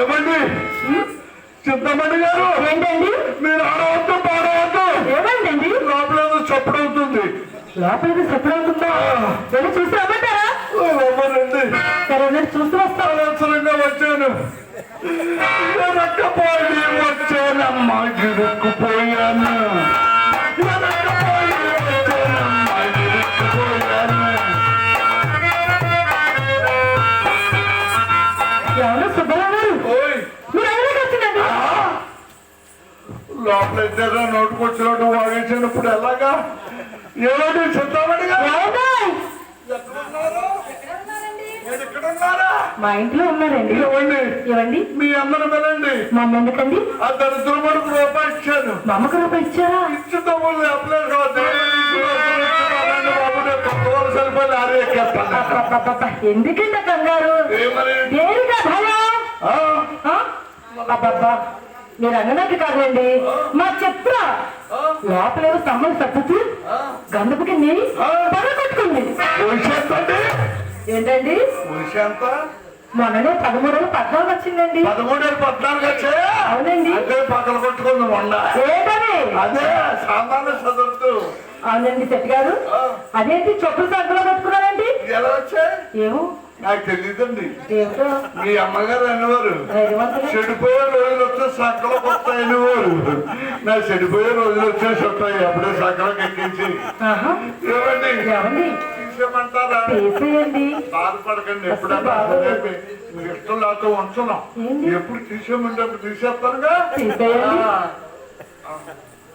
ఏమండి? చింతమణి గారు ఏంటండి? మీరు ఆడవద్దు పాడవద్దు. ఏమైందండి లోపల ఏదో చప్పుడు అవుతుంది. లోపలికి సెప్పుడవుతుందా వెళ్ళి చూసి రమ్మంటారా? ఎవరండి సరే నేను చూసి వస్తాను అవసరంగా వచ్చాను. ఇద్దరు నోటుకొచ్చినట్టు వాగించినప్పుడు ఎలాగా ఏమండి చెప్తామని మా ఇంట్లో ఉన్నారండి ఇవ్వండి ఇవ్వండి మీ అమ్మను వెళ్ళండి మా అమ్మ ఎందుకండి ఆ దరిద్రం మనకు రూపాయి ఇచ్చాను మా అమ్మకు రూపాయి ఇచ్చారా ఇచ్చి కదా ఆ కంగారు ఏమని దేనికా భయం ఆ? ఆ? అబ్బబ్బా మీరు అన్నదానికి కాదండి మా చెప్తా? లోపల స్తంభం ఆ? గంధపు కింది? పడగొట్టుకుంది. ఏంటండి? మొన్ననే పదమూడు పద్నాలుగు వచ్చిందండి. పదమూడేళ్ళు పద్నాలుగు వచ్చాయా? అవునండి. పక్కన కొట్టుకుంది ఏంటని? అదే సామాన్య చదువుతూ అవునండి శెట్టి గారు. అదేంటి? చెప్పులు సంకలో పెట్టుకున్నారండి ఎలా వచ్చాయి? ఏమో. నాకు తెలియదండి మీ అమ్మగారు అనేవారు. చెడిపోయే రోజులు వచ్చే సంకలం వస్తాయని వారు నా చెడిపోయే రోజులు వచ్చేసి వస్తాయి అప్పుడే సంకలం ఎక్కించి. ఏమండి? తీసేయమంటారా? బాధపడకండి. ఎప్పుడన్నా చెప్పి మీకు ఇష్టం లేకపోతే ఉంచున్నాం? ఎప్పుడు తీసేయమంటే అప్పుడు తీసేస్తారుగా? తీసేయండి. ఆ. ఆ.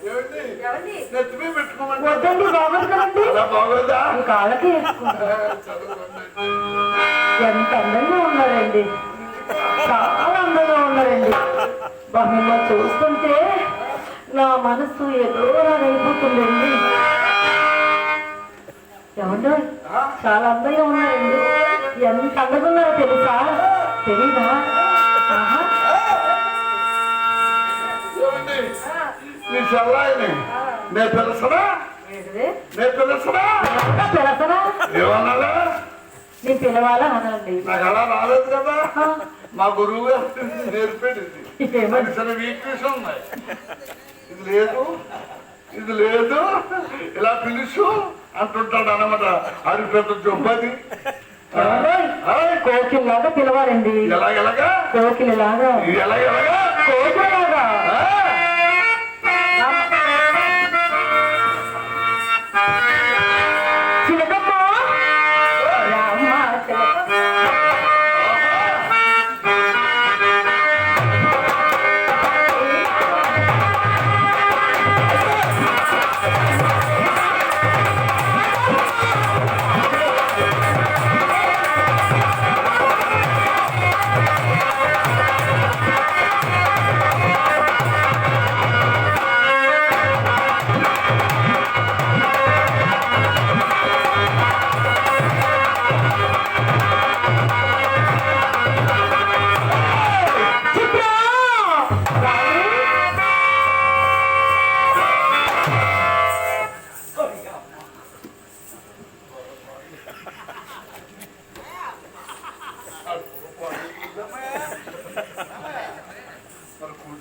ఏమండి? నెత్తి మీద పెట్టుకోమంటారా? వద్దండి బాగోదు కాళ్ళకి ఎంత అందంగా ఉన్నారండి. చాలా అందంగా ఉన్నారండి. బా, మిమ్మల్ని చూస్తుంటే నా మనసు ఏమండో? ఆ? చాలా అందంగా ఉన్నారండి. ఎంత అందంగా ఉన్నారో తెలుసా? తెలీదా? నీ చెల్లాయిని నేను ఎవరన్నా పిలసరా ఏమన్నారా నేను పిలవాలా అనండి. నాకు అలా రాలేదు కదా. మా గురువు గారు ఏమని మనిషిని వీక్నెస్ ఉన్నాయి ఇది లేదు ఇది లేదు ఇలా పిలుచు అంటుంటాడు అనమాట అది పెద్ద జబ్బది? కోకిల్లాగా పిలవాలండి ఎలా ఎలాగా కోకిలలాగా. ఇది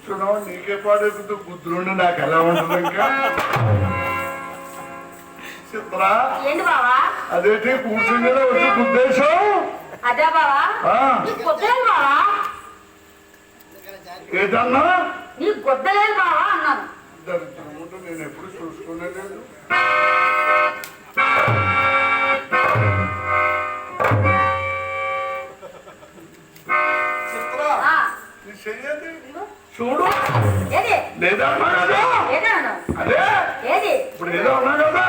కూర్చున్నావు నీకే పాడేది గుద్దురుండి నాకు ఎలా ఉంటుంది ఇంకా? చిత్రా అదేంటి కూర్చుని వచ్చి ఉద్దేశం ఏదన్నా? నేను ఎప్పుడు చూసుకునే ఏదన్నాను అదే. ఇప్పుడు ఏదో ఉన్నా కదా.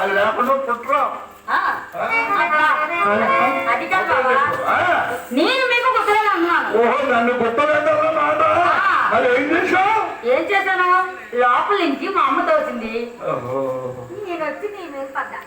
అది లేకుండా పుట్టరా నేను మీకు అన్నాను. ఓహో నన్ను గుట్టలేదన్న మాట? మరి ఏం చేశావు? ఏం చేశాను? లోపల నుంచి మా అమ్మ ఓహో. నేను వచ్చి నీ మీద పడ్డా.